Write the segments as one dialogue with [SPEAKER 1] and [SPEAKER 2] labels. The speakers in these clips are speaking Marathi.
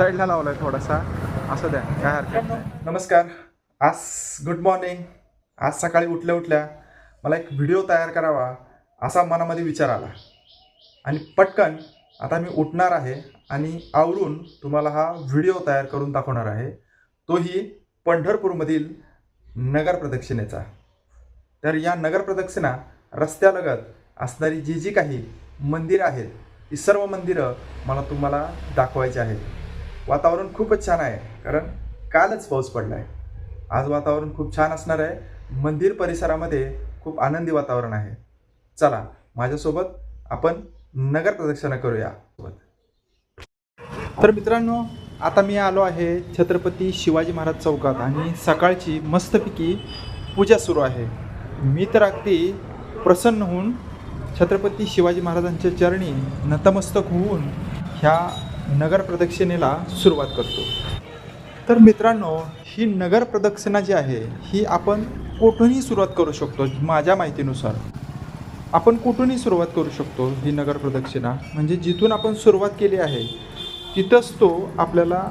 [SPEAKER 1] साईडला लावलाय थोडासा. असं द्या काय हरकत नाही. नमस्कार. आज गुड मॉर्निंग आज सकाळी उठल्या उठल्या मला एक व्हिडिओ तयार करावा असा मनामध्ये विचार आला. आणि पटकन आता मी उठणार आहे आणि आवरून तुम्हाला हा व्हिडिओ तयार करून दाखवणार आहे. तोही पंढरपूरमधील नगर प्रदक्षिणेचा. तर या नगर प्रदक्षिणा रस्त्यालगत असणारी जी जी काही मंदिरं आहेत ही सर्व मंदिरं मला तुम्हाला दाखवायची आहेत. वातावरण खूपच छान आहे. कारण कालच पाऊस पडला आहे आज वातावरण खूप छान असणार आहे. मंदिर परिसरामध्ये खूप आनंदी वातावरण आहे. चला माझ्यासोबत आपण नगर प्रदक्षिणा करूया. तर मित्रांनो आता मी आलो आहे छत्रपती शिवाजी महाराज चौकात आणि सकाळची मस्तपैकी पूजा सुरू आहे. मी तर अगदी प्रसन्न होऊन छत्रपती शिवाजी महाराजांच्या चरणी नतमस्तक होऊन ह्या नगर प्रदक्षिणेला सुरुवात करतो. तर मित्रांनो ही नगर प्रदक्षिणा जी आहे ही आपण कुठूनही सुरुवात करू शकतो माझ्या माहितीनुसार. आपण कुठूनही सुरुवात करू शकतो ही नगर प्रदक्षिणा. म्हणजे जिथून आपण सुरुवात केली आहे तिथंच तो आपल्याला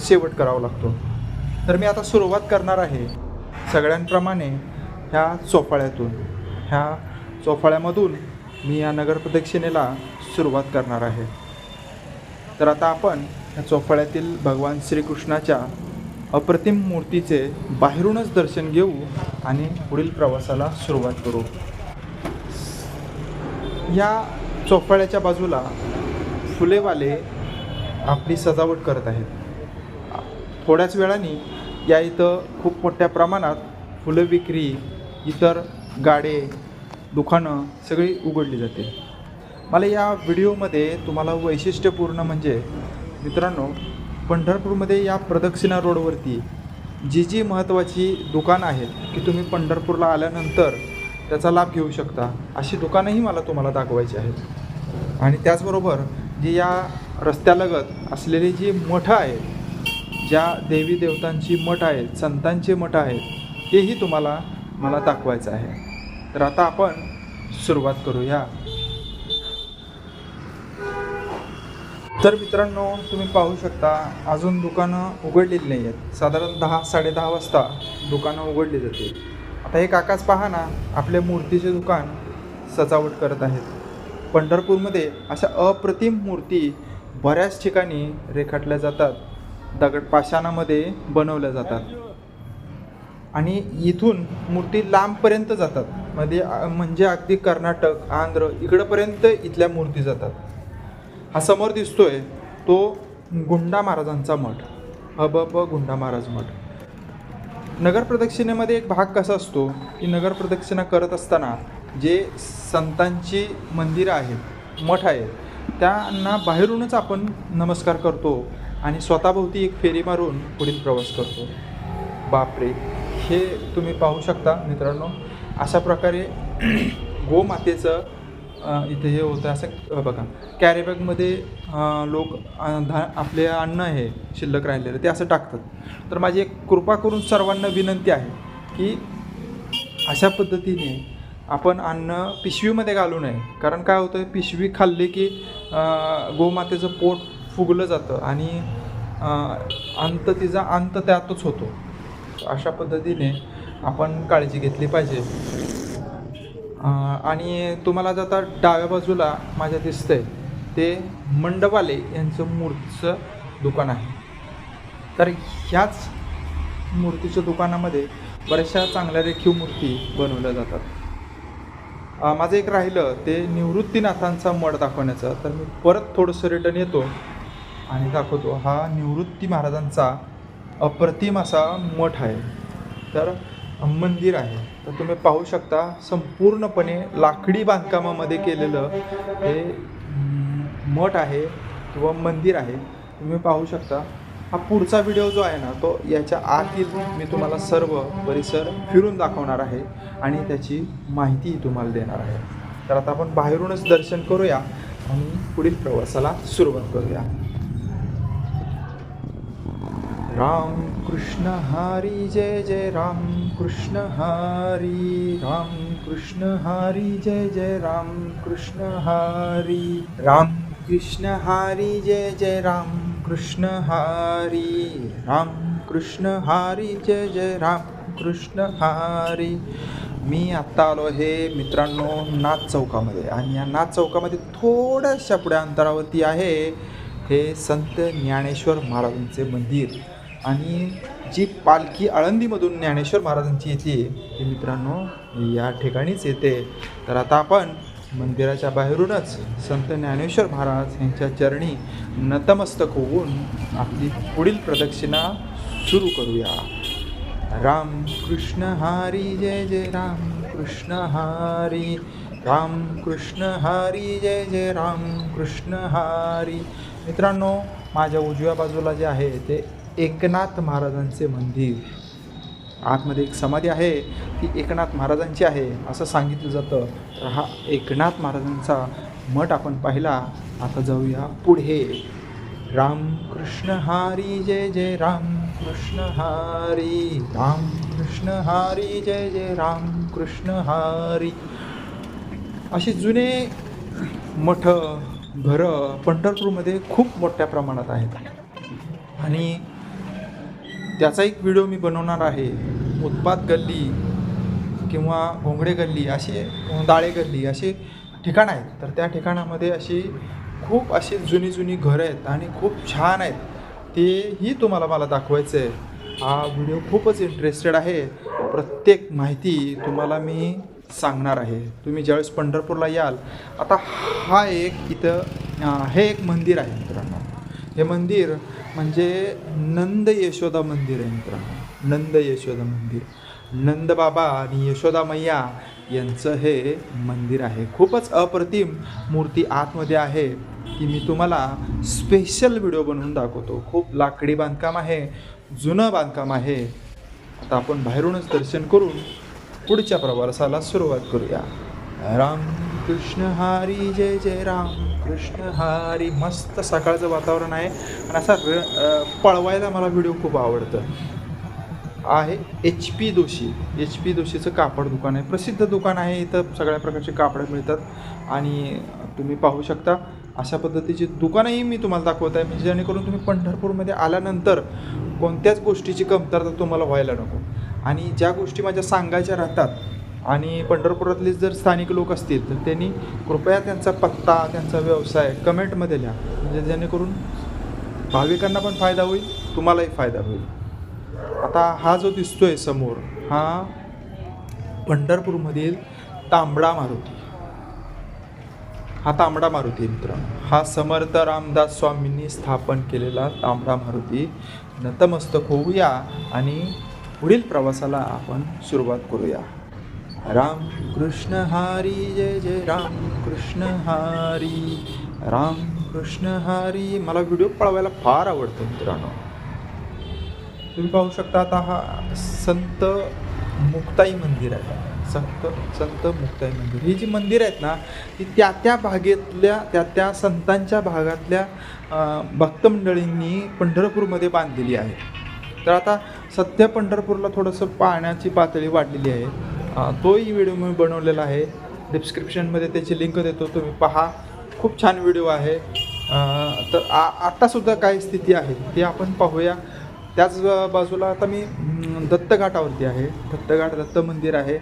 [SPEAKER 1] शेवट करावा लागतो. तर मी आता सुरुवात करणार आहे सगळ्यांप्रमाणे ह्या चोफाळ्यातून ह्या चोफाळ्यामधून मी या नगर प्रदक्षिणेला सुरुवात करणार आहे. तर आता आपण या चोफाळ्यातील भगवान श्रीकृष्णाच्या अप्रतिम मूर्तीचे बाहेरूनच दर्शन घेऊ आणि पुढील प्रवासाला सुरुवात करू. या चोफाळ्याच्या बाजूला फुलेवाले आपली सजावट करत आहेत. थोड्याच वेळाने या इथं खूप मोठ्या प्रमाणात फुलं विक्री इतर गाडे दुकानं सगळी उघडली जाते. मला या व्हिडिओमध्ये तुम्हाला वैशिष्ट्यपूर्ण म्हणजे मित्रांनो पंढरपूरमध्ये या प्रदक्षिणा रोडवरती जी जी महत्त्वाची दुकानं आहेत की तुम्ही पंढरपूरला आल्यानंतर त्याचा लाभ घेऊ शकता. अशी दुकानंही मला तुम्हाला दाखवायची आहेत. आणि त्याचबरोबर जी या रस्त्यालगत असलेली जी मठं आहेत ज्या देवी देवतांची मठ आहेत संतांचे मठ आहेत तेही तुम्हाला मला दाखवायचं आहे. तर आता आपण सुरुवात करूया. तर मित्रांनो तुम्ही पाहू शकता अजून दुकानं उघडलेली नाही आहेत. साधारण दहा साडेदहा वाजता दुकानं उघडली जाते आता हे काकाच पहा ना आपल्या मूर्तीचे दुकान सजावट करत आहेत. पंढरपूरमध्ये अशा अप्रतिम मूर्ती बऱ्याच ठिकाणी रेखाटल्या जातात. दगड पाषाणामध्ये बनवल्या जातात. आणि इथून मूर्ती लांबपर्यंत जातात. मध्ये म्हणजे अगदी कर्नाटक आंध्र इकडंपर्यंत इथल्या मूर्ती जातात. हा समोर दिसतोय तो गुंडा महाराजांचा मठ. अब ब गुंडा महाराज मठ. नगर प्रदक्षिणेमध्ये एक भाग कसा असतो? की नगर प्रदक्षिणा करत असताना जे संतांची मंदिरं आहेत मठ आहेत त्यांना बाहेरूनच आपण नमस्कार करतो आणि स्वतःभोवती एक फेरी मारून पुढील प्रवास करतो. बापरे हे तुम्ही पाहू शकता मित्रांनो. अशा प्रकारे गोमातेचं इथे हे होतं असं बघा. कॅरीबॅगमध्ये लोक धा आपले अन्न हे शिल्लक राहिलेलं ते असं टाकतात. तर माझी एक कृपा करून सर्वांना विनंती आहे की अशा पद्धतीने आपण अन्न पिशवीमध्ये घालू नये. कारण काय होतं पिशवी खाल्ली की गोमातेचं पोट फुगलं जातं आणि अंत तिचा अंत त्यातच होतो. अशा पद्धतीने आपण काळजी घेतली पाहिजे. आणि तुम्हाला जर आता डाव्या बाजूला माझ्या दिसतंय ते मंडपाले यांचं मूर्तीचं दुकान आहे. तर ह्याच मूर्तीच्या दुकानामध्ये बऱ्याचशा चांगल्या रेखीव मूर्ती बनवल्या जातात. माझं एक राहिलं ते निवृत्तीनाथांचा मठ दाखवण्याचं. तर मी परत थोडंसं रिटर्न येतो आणि दाखवतो. हा निवृत्ती महाराजांचा अप्रतिम असा मठ आहे. तर मंदिर आहे. तर तुम्ही पाहू शकता संपूर्णपणे लाकडी बांधकामामध्ये केलेलं हे मठ आहे किंवा मंदिर आहे. तुम्ही पाहू शकता. हा पुढचा व्हिडिओ जो आहे ना तो याच्या आतील मी तुम्हाला सर्व परिसर फिरून दाखवणार आहे आणि त्याची माहितीही तुम्हाला देणार आहे. तर आता आपण बाहेरूनच दर्शन करूया आणि पुढील प्रवासाला सुरुवात करूया. राम कृष्ण हरी जय जय राम कृष्ण हरी राम कृष्ण हरी जय जय राम कृष्ण हरी राम कृष्ण हरी जय जय राम कृष्ण हरी राम कृष्ण हरी जय जय राम कृष्ण हरी मी आत्ता आलो आहे मित्रांनो नाथ चौकामध्ये आणि या नाथ चौकामध्ये थोड्याशा पुढे अंतरावरती आहे हे संत ज्ञानेश्वर महाराजांचे मंदिर. आणि जी पालखी आळंदीमधून ज्ञानेश्वर महाराजांची येते ती मित्रांनो या ठिकाणीच येते. तर आता आपण मंदिराच्या बाहेरूनच संत ज्ञानेश्वर महाराज यांच्या चरणी नतमस्तक होऊन आपली पुढील प्रदक्षिणा सुरू करूया. राम कृष्ण हरी जय जय राम कृष्ण हरी राम कृष्ण हरी जय जय राम कृष्ण हरी. मित्रांनो माझ्या उजव्या बाजूला जे आहे ते एकनाथ महाराजांचे मंदिर. आतमध्ये एक समाधी आहे ती एकनाथ महाराजांची आहे असं सांगितलं जातं. तर हा एकनाथ महाराजांचा मठ आपण पाहिला. आता जाऊया पुढे. राम कृष्ण हरी जय जय राम कृष्ण हरी. राम कृष्ण हरी जय जय राम कृष्ण हरी. असे जुने मठ घरं पंढरपूरमध्ये खूप मोठ्या प्रमाणात आहेत. आणि त्याचा एक व्हिडिओ मी बनवणार आहे. उत्पात गल्ली किंवा घोंगडे गल्ली असे दाळे गल्ली असे ठिकाणं आहेत. तर त्या ठिकाणामध्ये अशी खूप अशी जुनी जुनी घरं आहेत आणि खूप छान आहेत. तेही तुम्हाला मला दाखवायचं आहे हा व्हिडिओ खूपच इंटरेस्टेड आहे. प्रत्येक माहिती तुम्हाला मी सांगणार आहे. तुम्ही ज्यावेळेस पंढरपूरला याल आता हा एक इथं हे एक मंदिर आहे मित्रांनो. हे मंदिर म्हणजे नंद यशोदा मंदिर आहे मित्रांनो. नंद यशोदा मंदिर. नंद बाबा आणि यशोदा मैया यांचं हे मंदिर आहे. खूपच अप्रतिम मूर्ती आतमध्ये आहे ती मी तुम्हाला स्पेशल व्हिडिओ बनवून दाखवतो. खूप लाकडी बांधकाम आहे जुनं बांधकाम आहे. आता आपण बाहेरूनच दर्शन करून पुढच्या प्रवासाला सुरुवात करूया. राम कृष्ण हरी जय जय राम. कृष्ण हरी. मस्त सकाळचं वातावरण आहे. आणि असा र पळवायला मला व्हिडिओ खूप आवडतं. आहे H P Doshi. H P दोशीचं कापड दुकान आहे. प्रसिद्ध दुकान आहे. इथं सगळ्या प्रकारचे कापडं मिळतात. आणि तुम्ही पाहू शकता अशा पद्धतीची दुकानंही मी तुम्हाला दाखवत आहे. म्हणजे जेणेकरून तुम्ही पंढरपूरमध्ये आल्यानंतर कोणत्याच गोष्टीची कमतरता तुम्हाला व्हायला नको. आणि ज्या गोष्टी माझ्या सांगायच्या राहतात आणि पंढरपुरातले जर स्थानिक लोक असतील तर त्यांनी कृपया त्यांचा पत्ता त्यांचा व्यवसाय कमेंटमध्ये लिहा. म्हणजे जेणेकरून भाविकांना पण फायदा होईल तुम्हालाही फायदा होईल. आता हा जो दिसतोय समोर हा पंढरपूरमधील तांबडा मारुती. हा तांबडा मारुती मित्र. हा समर्थ रामदास स्वामींनी स्थापन केलेला तांबडा मारुती. नतमस्तक होऊया आणि पुढील प्रवासाला आपण सुरुवात करूया. राम कृष्ण हरी जय जय राम कृष्ण हरी. राम कृष्ण हरी. मला व्हिडिओ पळवायला फार आवडतो मित्रांनो. तुम्ही पाहू शकता आता हा संत मुक्ताई मंदिर आहे. संत संत मुक्ताई मंदिर. ही जी मंदिर आहेत ना ती त्या त्या भागेतल्या त्या त्या संतांच्या भागातल्या भक्तमंडळींनी पंढरपूरमध्ये बांधलेली आहे. तर आता सध्या पंढरपूरला थोडंसं पाण्याची पातळी वाढलेली आहे. तोही व्हिडिओ मी बनवलेला आहे. डिस्क्रिप्शनमध्ये त्याची लिंक देतो तुम्ही पहा. खूप छान व्हिडिओ आहे. तर आ आत्तासुद्धा काय स्थिती आहे ती आपण पाहूया. त्याच बाजूला आता मी दत्तघाटावरती आहे. दत्तघाट दत्त मंदिर आहे.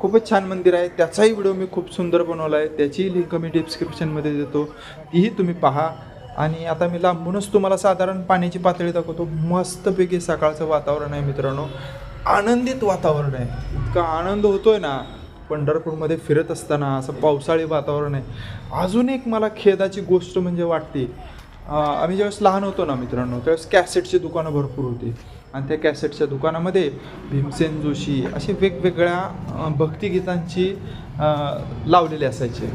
[SPEAKER 1] खूपच छान मंदिर आहे. त्याचाही व्हिडिओ मी खूप सुंदर बनवला आहे. त्याचीही लिंक मी डिस्क्रिप्शनमध्ये देतो. तीही तुम्ही पहा. आणि आता मी लांबूनच तुम्हाला साधारण पाण्याची पातळी दाखवतो. मस्तपैकी सकाळचं वातावरण आहे मित्रांनो. आनंदित वातावरण आहे. इतका आनंद होतोय ना पंढरपूरमध्ये फिरत असताना असं पावसाळी वातावरण आहे. अजून एक मला खेदाची गोष्ट म्हणजे वाटते आम्ही ज्यावेळेस लहान होतो ना मित्रांनो त्यावेळेस कॅसेटची दुकानं भरपूर होती. आणि त्या कॅसेटच्या दुकानामध्ये भीमसेन जोशी असे वेगवेगळ्या भक्तिगीतांची लावलेली लावलेले असायचे.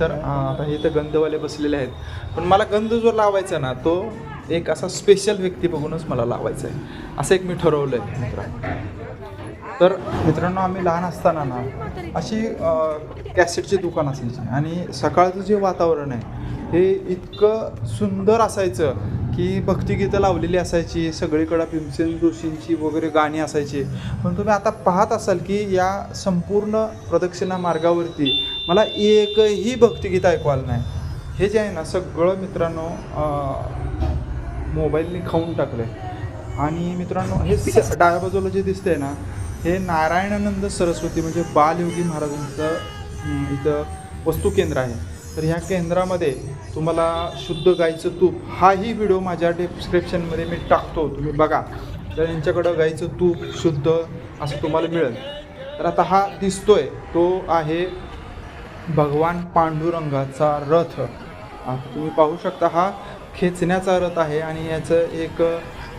[SPEAKER 1] तर आता हे तर गंधवाले बसलेले आहेत. पण मला गंध जो लावायचा ना तो एक असा स्पेशल व्यक्ती बघूनच मला लावायचं आहे असं एक मी ठरवलं आहे मित्रांनो. तर मित्रांनो आम्ही लहान असताना ना अशी कॅसेटची दुकान असायची. आणि सकाळचं जे वातावरण आहे हे इतकं सुंदर असायचं की भक्तिगीतं लावलेली असायची सगळीकडं भीमसेन जोशींची वगैरे गाणी असायची. पण तुम्ही आता पाहत असाल की या संपूर्ण प्रदक्षिणा मार्गावरती मला एकही भक्तिगीत ऐकवायला नाही. हे जे आहे ना सगळं मित्रांनो मोबाईलने खाऊन टाकलं आहे आणि मित्रांनो हे डाव्या बाजूला जे दिसतंय ना हे नारायणानंद सरस्वती म्हणजे बालयोगी महाराजांचं इथं वस्तू केंद्र आहे. तर ह्या केंद्रामध्ये तुम्हाला शुद्ध गाईचं तूप हाही व्हिडिओ माझ्या डिस्क्रिप्शनमध्ये मी टाकतो तुम्ही बघा. तर यांच्याकडं गाईचं तूप शुद्ध असं तुम्हाला मिळेल. तर आता हा दिसतोय तो आहे भगवान पांडुरंगाचा रथ. तुम्ही पाहू शकता हा खेचण्याचा रथ आहे आणि याचं एक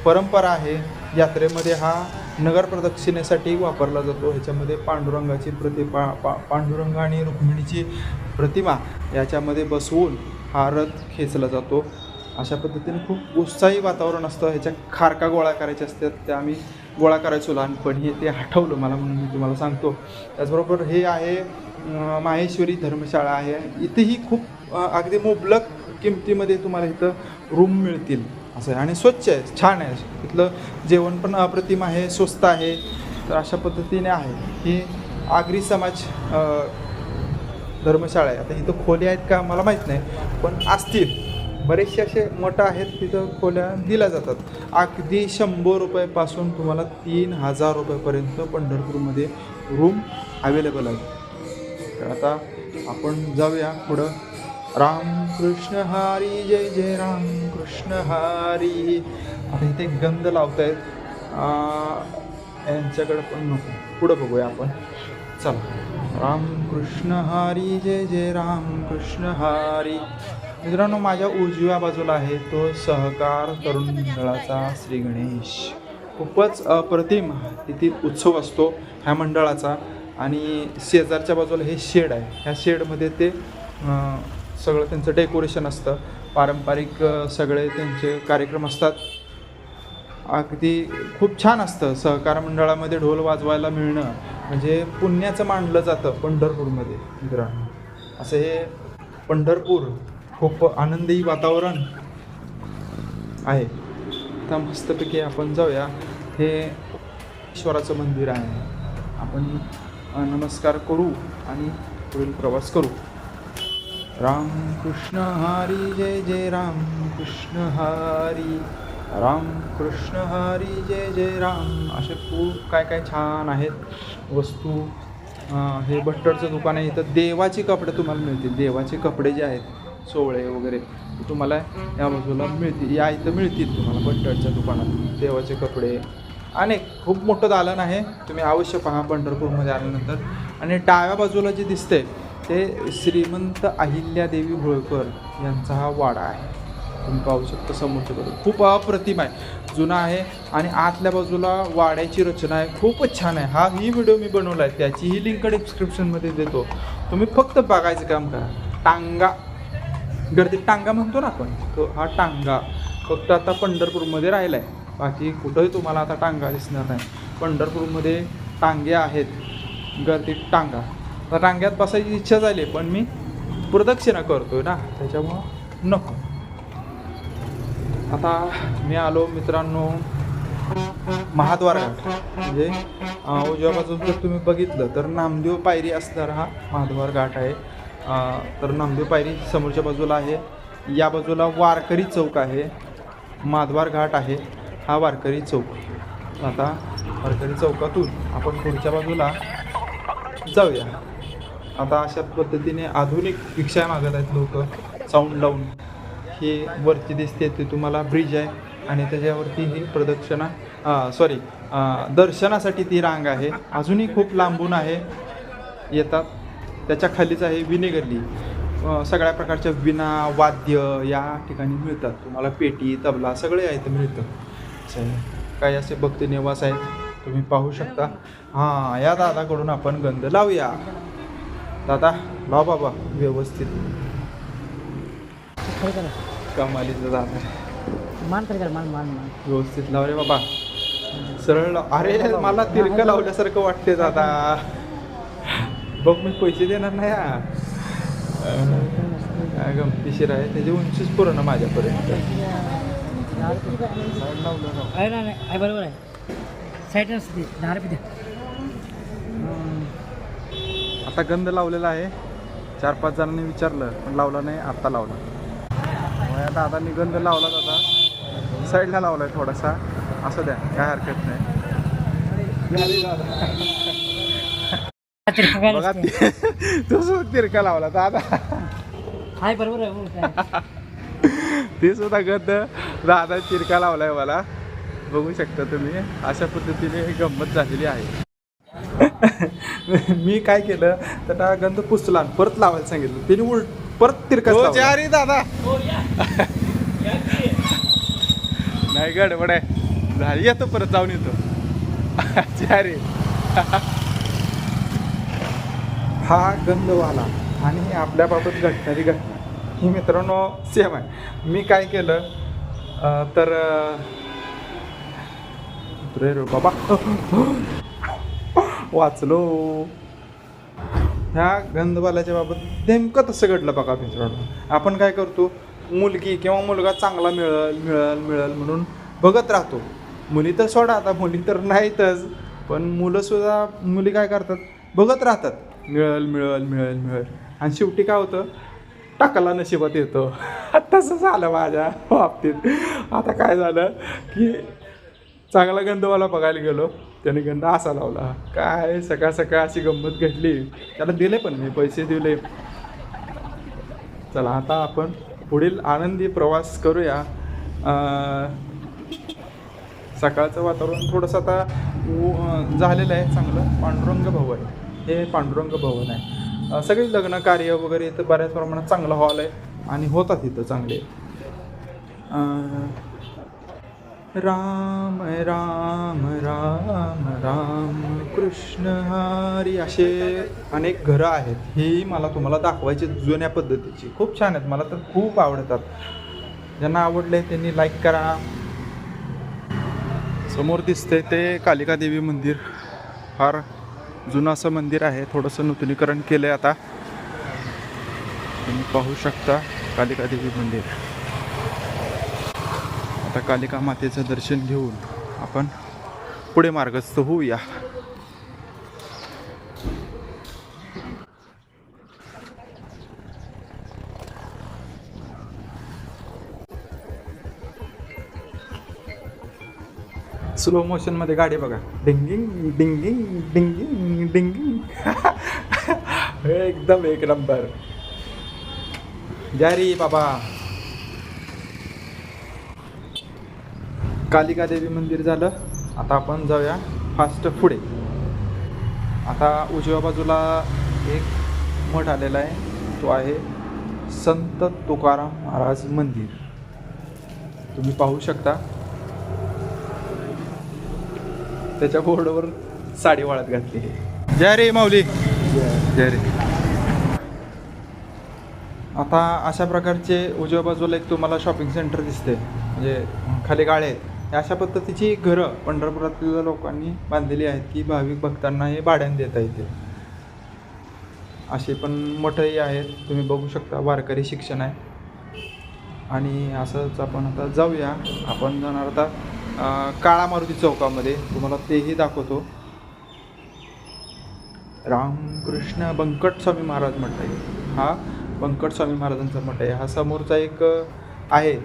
[SPEAKER 1] परंपरा आहे. यात्रेमध्ये हा नगर प्रदक्षिणेसाठी वापरला जातो. ह्याच्यामध्ये पांडुरंगाची प्रतिपा पा पांडुरंग आणि रुक्मिणीची प्रतिमा याच्यामध्ये बसवून हा रथ खेचला जातो. अशा पद्धतीने खूप उत्साही वातावरण असतं. ह्याच्या खारका गोळा करायच्या असतात. त्या आम्ही गोळा करायचो लहानपणी. हे ते हटवलं मला म्हणून मी तुम्हाला सांगतो. त्याचबरोबर हे आहे माहेश्वरी धर्मशाळा आहे. इथेही खूप अगदी मुबलक किमतीमध्ये तुम्हाला इथं रूम मिळतील. असं आहे. आणि स्वच्छ आहे. छान आहे. इथलं जेवण पण अप्रतिम आहे. स्वस्त आहे. तर अशा पद्धतीने आहे. ही आगरी समाज धर्मशाळा आहे. आता इथं खोल्या आहेत का मला माहीत नाही. पण असतील. बरेचसे असे मठं आहेत. तिथं खोल्या दिल्या जातात. अगदी शंभर रुपयापासून तुम्हाला तीन हजार रुपयापर्यंत पंढरपूरमध्ये रूम अवेलेबल आहे तर आता आपण जाऊया पुढं. राम कृष्ण हरी जय जय राम कृष्ण हरी. आता इथे गंध लावतायत. यांच्याकडे पण नको. पुढं बघूया आपण. चला. राम कृष्ण हरी जय जय राम कृष्ण हरी. मित्रांनो माझ्या उजव्या बाजूला आहे तो सहकार तरुण मंडळाचा श्री गणेश. खूपच अप्रतिम येथील उत्सव असतो ह्या मंडळाचा. आणि शेजारच्या बाजूला हे शेड आहे. ह्या शेडमध्ये ते सगळं त्यांचं डेकोरेशन असतं. पारंपरिक सगळे त्यांचे कार्यक्रम असतात. अगदी खूप छान असतं सहकार मंडळामध्ये ढोल वाजवायला मिळणं. म्हणजे पुण्याचं मानलं जातं पंढरपूरमध्ये मित्रांनो. असं हे पंढरपूर खूप आनंदी वातावरण आहे. आता मस्तपैकी आपण जाऊया. हे ईश्वराचं मंदिर आहे. आपण नमस्कार करू आणि पुढील प्रवास करू. राम कृष्ण हरी जय जय राम कृष्ण हरी। राम कृष्ण हरी जय जय राम। असे खूप काय काय छान आहेत वस्तू. हे भट्टरचं दुकान आहे. इथं देवाचे कपडे तुम्हाला मिळतील. देवाचे कपडे जे आहेत सोवळे वगैरे तुम्हाला या बाजूला मिळतील. या इथं मिळतील तुम्हाला भट्टरच्या दुकानात देवाचे कपडे. अनेक खूप मोठं दालन आहे. तुम्ही अवश्य पहा पंढरपूरमध्ये आल्यानंतर. आणि डाव्या बाजूला जे दिसतंय ते श्रीमंत अहिल्यादेवी होळकर यांचा हा वाडा आहे. तुम्ही पाहू शकता समोरच्या खूप अप्रतिम आहे. जुना आहे आणि आतल्या बाजूला वाड्याची रचना आहे. खूपच छान आहे. हा ही व्हिडिओ मी बनवला आहे त्याची ही लिंक डिस्क्रिप्शनमध्ये देतो. तुम्ही फक्त बघायचं काम करा. टांगा. गर्दीत टांगा म्हणतो ना आपण तो हा टांगा. फक्त आता पंढरपूरमध्ये राहिला आहे बाकी कुठंही तुम्हाला आता टांगा दिसणार नाही. पंढरपूरमध्ये टांगे आहेत. गर्दीत टांगा. आता बसायची इच्छा झाली पण मी प्रदक्षिणा करतोय ना त्याच्यामुळं नको. आता मी आलो मित्रांनो महाद्वार घाट म्हणजे उजव्या बाजूला जर तुम्ही बघितलं तर नामदेव पायरी असणारा हा महाद्वार घाट आहे तर नामदेव पायरी समोरच्या बाजूला आहे. या बाजूला वारकरी चौक आहे. माधवार घाट आहे. हा वारकरी चौक. आता वारकरी चौकातून आपण पुढच्या बाजूला जाऊया. आता अशा पद्धतीने आधुनिक रिक्षा मागत आहेत लोक. साऊंड लावून. हे वरती दिसते ते तुम्हाला ब्रिज आहे आणि त्याच्यावरती ही प्रदक्षिणा सॉरी दर्शनासाठी ती रांग आहे. अजूनही खूप लांबून आहे. येतात. त्याच्या खालीच आहे विनेगरली सगळ्या प्रकारच्या विना वाद्य या ठिकाणी मिळतात. तुम्हाला पेटी तबला सगळे आहे मिळतं. काही असे भक्ती निवास आहेत. तुम्ही पाहू शकता. हां या दादाकडून आपण गंध लावूया. दादा लाव बाबा व्यवस्थित. कमालीचं दादा
[SPEAKER 2] मान करा मान मान मान.
[SPEAKER 1] व्यवस्थित लाव रे बाबा. सरळ लाव. अरे मला तिरकं लावल्यासारखं वाटते दादा. बघ मी पैसे देणार नाही हा. काय गमतीशीर आहे. त्याची उंचीच पूर्ण माझ्यापर्यंत.
[SPEAKER 2] बरोबर आहे. साईड नसते दहा रुपये द्या.
[SPEAKER 1] आता गंध लावलेला आहे. चार पाच जणांनी विचारलं पण लावला नाही आत्ता लावला. होय, दादांनी गंध लावला दादा. साईडला लावलाय थोडासा. असं द्या काय हरकत नाही.
[SPEAKER 2] तिरका
[SPEAKER 1] बघा. ते- तिरका लावला दादा.
[SPEAKER 2] हाय बरोबर आहे.
[SPEAKER 1] ते सुद्धा गद्द दादा चिरका लावलाय मला. बघू शकता तुम्ही अशा पद्धतीने गंमत झालेली आहे. मी काय केलं तर त्या गंध पुसला आणि परत लावायला सांगितलं. त्याने उलट परत तिरका दादा. नाही गडबड आहे. झाली येतो परत जाऊन येतो. चारी हा गंधवाला आणि आपल्याबाबत घडणारी घटना. ही मित्रांनो सेम आहे. मी काय केलं तर बाबा. वाचलो. ह्या गंधबालाच्या बाबत नेमकं तसं घडलं बघा मित्रांनो. आपण काय करतो मुलगी किंवा मुलगा चांगला मिळल मिळल मिळल म्हणून बघत राहतो. मुली तर सोडा आता मुली तर नाहीतच. पण मुलंसुद्धा मुली काय करतात? बघत राहतात. मिळल मिळल मिळल मिळल. आणि शेवटी काय होतं? टाकाला नशिबात येतो. तसं झालं माझ्या बाबतीत. आता काय झालं की चांगला गंधवाला बघायला गेलो. त्याने गंध असा लावला. काय सकाळ सकाळ अशी गंमत घडली. त्याला दिले पण मी पैसे दिले. चला आता आपण पुढील आनंदी प्रवास करूया. सकाळचं वातावरण थोडंसं आता झालेलं आहे चांगलं. पांडुरंग भवन. हे पांडुरंग भवन आहे. सगळे सगळी लग्न कार्य वगैरे इथं बऱ्याच प्रमाणात चांगलं हॉल आहे आणि होतात इथं चांगले. राम राम राम राम. कृष्ण हरी असे अनेक घरं आहेत. ही मला तुम्हाला दाखवायची जुन्या पद्धतीची. खूप छान आहेत. मला तर खूप आवडतात. ज्यांना आवडले त्यांनी लाईक करा. समोर दिसते ते कालिका देवी मंदिर. फार जुनं असं मंदिर आहे. थोडंसं नूतनीकरण केलं आहे आता. तुम्ही पाहू शकता कालिका देवी मंदिर. आता कालिका मातेचं दर्शन घेऊन आपण पुढे मार्गस्थ होऊया. स्लो मोशनमध्ये गाडी बघा. डिंगिंग डिंगिंग डिंगिंग डिंगिंग. एकदम एक नंबर. जारी बाबा. कालिका देवी मंदिर झालं. आता आपण जाऊया फास्ट पुढे. आता उजव्या बाजूला एक मठ आलेला आहे. तो आहे संत तुकाराम महाराज मंदिर. तुम्ही पाहू शकता. त्याच्या बोर्डवर साडी वाळत घातली जय रे माऊली. जय रे. आता अशा प्रकारचे उजव्या बाजूला एक तुम्हाला शॉपिंग सेंटर दिसते म्हणजे खाली गाळे आहेत. अशा पद्धतीची घरं पंढरपुरातल्या लोकांनी बांधलेली आहेत की भाविक भक्तांना हे भाड्याने देता येते. असे पण मठही आहेत. तुम्ही बघू शकता वारकरी शिक्षण आहे. आणि असंच आपण आता जाऊया. आपण जाणार आता काळा मारुती चौकामध्ये. तुम्हाला तेही दाखवतो. रामकृष्ण बंकट स्वामी महाराज मठ आहे. हा बंकट स्वामी महाराजांचा मठ आहे. हा समोरचा एक आहे.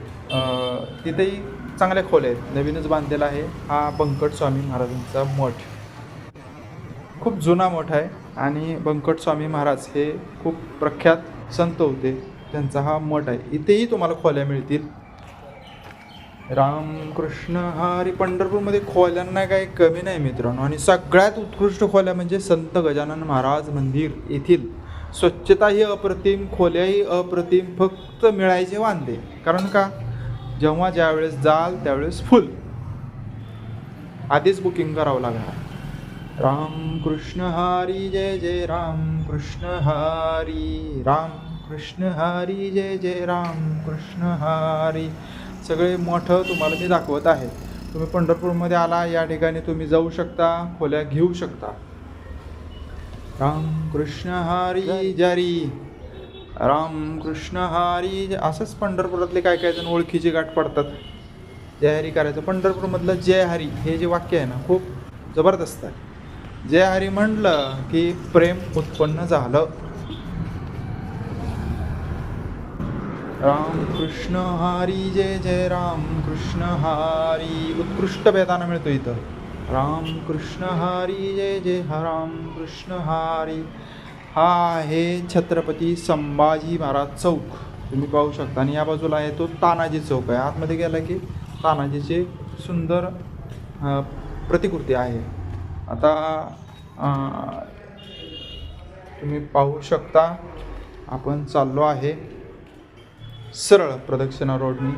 [SPEAKER 1] तिथेही चांगल्या खोल्या आहेत. नवीनच बांधलेला आहे हा बंकट स्वामी महाराजांचा मठ. खूप जुना मठ आहे आणि बंकट स्वामी महाराज हे खूप प्रख्यात संत होते. त्यांचा हा मठ आहे. इथेही तुम्हाला खोल्या मिळतील. रामकृष्ण हरी पंढरपूरमध्ये खोल्यांना काही कमी नाही मित्रांनो. आणि सगळ्यात उत्कृष्ट खोल्या म्हणजे संत गजानन महाराज मंदिर येथील. स्वच्छताही अप्रतिम खोल्याही अप्रतिम फक्त मिळायचे वांदे. कारण का? जेव्हा ज्यावेळेस जाल त्यावेळेस फुल. आधीच बुकिंग करावं लागणार. राम कृष्ण हरी जय जय राम कृष्ण हरी. राम कृष्ण हरी जय जय राम कृष्ण हरी. सगळे मोठं तुम्हाला मी दाखवत आहे तुम्ही पंढरपूरमध्ये आला या ठिकाणी तुम्ही जाऊ शकता खोल्या घेऊ शकता. राम कृष्ण हरी जरी. राम कृष्ण हरी असंच पंढरपुरातले काय काय जण ओळखीचे गाठ पडतात. जय हरी करायचं. पंढरपूरमधलं जय हरी हे जे वाक्य आहे ना खूप जबरदस्त आहे. जय हरी म्हटलं की प्रेम उत्पन्न झालं. राम कृष्ण हरी जय जय राम कृष्ण हरी. उत्कृष्ट बेदाना मिळतो इथं. राम कृष्ण हरी जय जय राम कृष्ण हरी. हा आहे छत्रपती संभाजी महाराज चौक. तुम्ही पाहू शकता. आणि या बाजूला आहे तो तानाजी चौक आहे. आतमध्ये गेला की तानाजीचे सुंदर प्रतिकृती आहे. आता तुम्ही पाहू शकता आपण चाललो आहे सरळ प्रदक्षिणा रोडनी.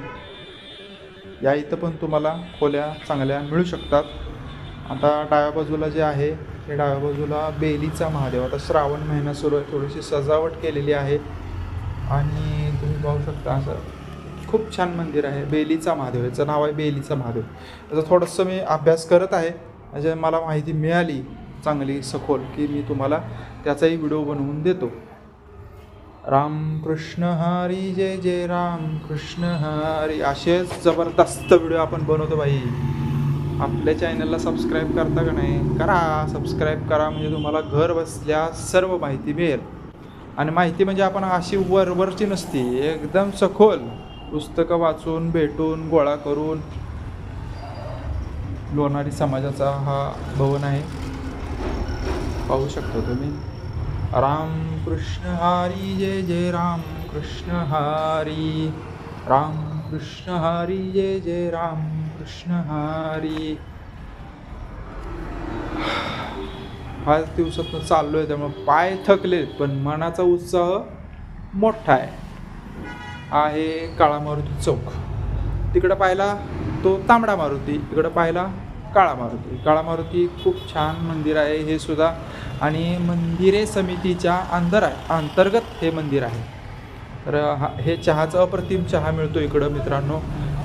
[SPEAKER 1] या इथं पण तुम्हाला खोल्या चांगल्या मिळू शकतात. आता डाव्या बाजूला जे आहे ते डाव्या बाजूला बेलीचा महादेव. आता श्रावण महिना सुरू आहे थोडीशी सजावट केलेली आहे. आणि तुम्ही पाहू शकता असं खूप छान मंदिर आहे बेलीचा महादेव. याचं नाव आहे बेलीचा महादेव. त्याचा थोडंसं मी अभ्यास करत आहे. म्हणजे मला माहिती मिळाली चांगली सखोल की मी तुम्हाला त्याचाही व्हिडिओ बनवून देतो. राम कृष्ण हरी जय जय राम कृष्ण हरी. असेच जबरदस्त व्हिडिओ आपण बनवतो बाई. आपल्या चॅनलला सबस्क्राईब करता का नाही? करा. सबस्क्राईब करा म्हणजे तुम्हाला घर बसल्या सर्व माहिती मिळेल. आणि माहिती म्हणजे आपण अशी वरवरची नसती एकदम सखोल. पुस्तकं वाचून भेटून गोळा करून. लोणारी समाजाचा हा भवन आहे. पाहू शकता तुम्ही. राम कृष्ण हरी जय जय राम कृष्ण हरी. राम कृष्ण हरी जय जय राम कृष्ण हरी पाच दिवसातनं चाललो आहे त्यामुळे पाय थकलेत पण मनाचा उत्साह मोठा आहे. आहे काळा मारुती चौक. तिकडं पाहिला तो तांबडा मारुती इकडं पाहिला काळा मारुती. काळा मारुती खूप छान मंदिर आहे हे सुद्धा. आणि मंदिरे समितीच्या अंदर आहे अंतर्गत हे मंदिर आहे. तर हा हे चहाचा अप्रतिम चहा मिळतो इकडं मित्रांनो.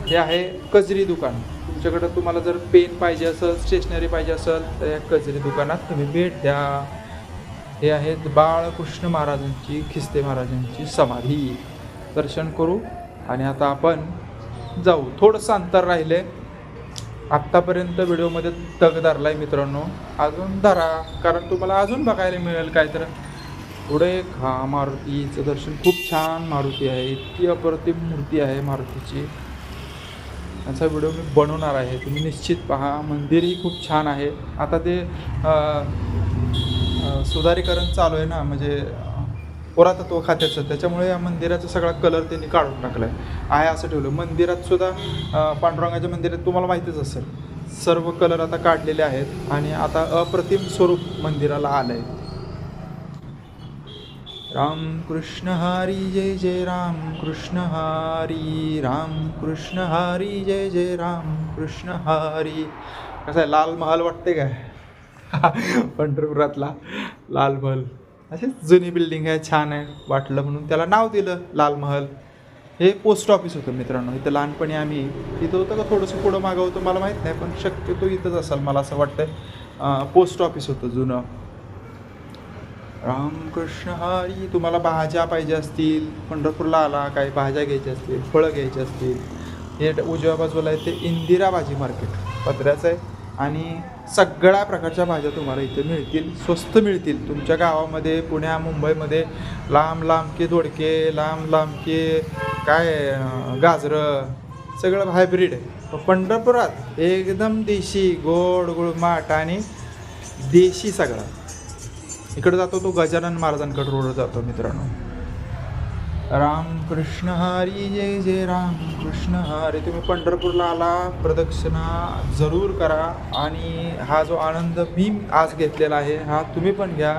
[SPEAKER 1] हे आहे कजरी दुकान. तुमच्याकडं तुम्हाला जर पेन पाहिजे असेल स्टेशनरी पाहिजे असेल तर या कजरी दुकानात तुम्ही भेट द्या. हे आहेत बाळकृष्ण महाराजांची खिस्ते महाराजांची समाधी. दर्शन करू आणि आता आपण जाऊ. थोडंसं अंतर राहिले. आत्तापर्यंत व्हिडिओमध्ये तग धरला आहे मित्रांनो. अजून धरा कारण तुम्हाला अजून बघायला मिळेल काय तर पुढे हा मारुतीचं दर्शन. खूप छान मारुती आहे. इतकी अप्रतिम मूर्ती आहे मारुतीची. याचा व्हिडिओ मी बनवणार आहे. तुम्ही निश्चित पहा मंदिरही खूप छान आहे. आता ते सुधारीकरण चालू आहे ना म्हणजे पुरातत्व खात्याचं. त्याच्यामुळे या मंदिराचा सगळा कलर त्यांनी काढून टाकला आहे असं ठेवलं. मंदिरात सुद्धा पांडुरंगाच्या मंदिरात तुम्हाला माहितीच असेल. सर्व कलर आता काढलेले आहेत आणि आता अप्रतिम स्वरूप मंदिराला आलं आहे राम कृष्ण हरी जय जय राम कृष्ण हरी राम कृष्ण हरी जय जय राम कृष्ण हरी. कसं आहे लाल महाल वाटते काय? पंढरपुरातला लाल महल. अशीच जुनी बिल्डिंग आहे छान आहे वाटलं म्हणून त्याला नाव दिलं लाल महल. हे पोस्ट ऑफिस होतं मित्रांनो इथं लहानपणी आम्ही इथं होतं का थोडंसं पुढं मागं होतं मला माहीत नाही पण शक्यतो इथंच असाल मला असं वाटतं पोस्ट ऑफिस होतं जुनं. रामकृष्ण हरी तुम्हाला भाज्या पाहिजे असतील पंढरपूरला आला काही भाज्या घ्यायच्या असतील फळं घ्यायची असतील हे उजव्या बाजूला आहे ते इंदिरा भाजी मार्केट पत्र्याचं आहे. आणि सगळ्या प्रकारच्या भाज्या तुम्हाला इथे मिळतील स्वस्त मिळतील. तुमच्या गावामध्ये पुण्या मुंबईमध्ये लांब लांबके दोडके लांब लांबके काय गाजरं सगळं हायब्रिड आहे. पंढरपुरात एकदम देशी गोड गुळमाट आणि देशी सगळा. इकडे जातो तो गजानन महाराजांकडे रोड जातो मित्रांनो. राम कृष्ण हरी जय जय राम कृष्ण हरी. तुम्ही पंढरपूरला आला प्रदक्षिणा जरूर करा. आणि हा जो आनंद मी आज घेतलेला आहे हा तुम्ही पण घ्या.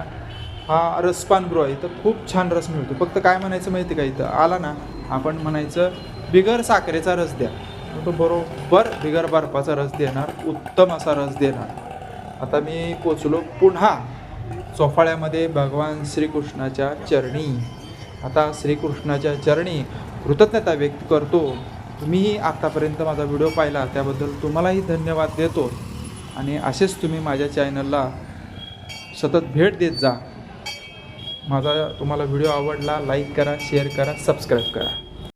[SPEAKER 1] हा रसपानगृह आहे इथं खूप छान रस मिळतो. फक्त काय म्हणायचं माहिती का इथं? आला ना आपण म्हणायचं बिगर साखरेचा रस द्या. मग तो बरोबर बिगर बर्फाचा रस देणार उत्तम असा रस देणार. आता मी पोचलो पुन्हा. चोफाळ्यामध्ये भगवान श्रीकृष्णाच्या चरणी. आता श्रीकृष्णाच्या चरणी कृतज्ञता व्यक्त करतो. तुम्हीही आत्तापर्यंत माझा व्हिडिओ पाहिला त्याबद्दल तुम्हालाही धन्यवाद देतो. आणि असेच तुम्ही माझ्या चॅनलला सतत भेट देत जा. माझा तुम्हाला व्हिडिओ आवडला लाईक करा शेअर करा सबस्क्राईब करा.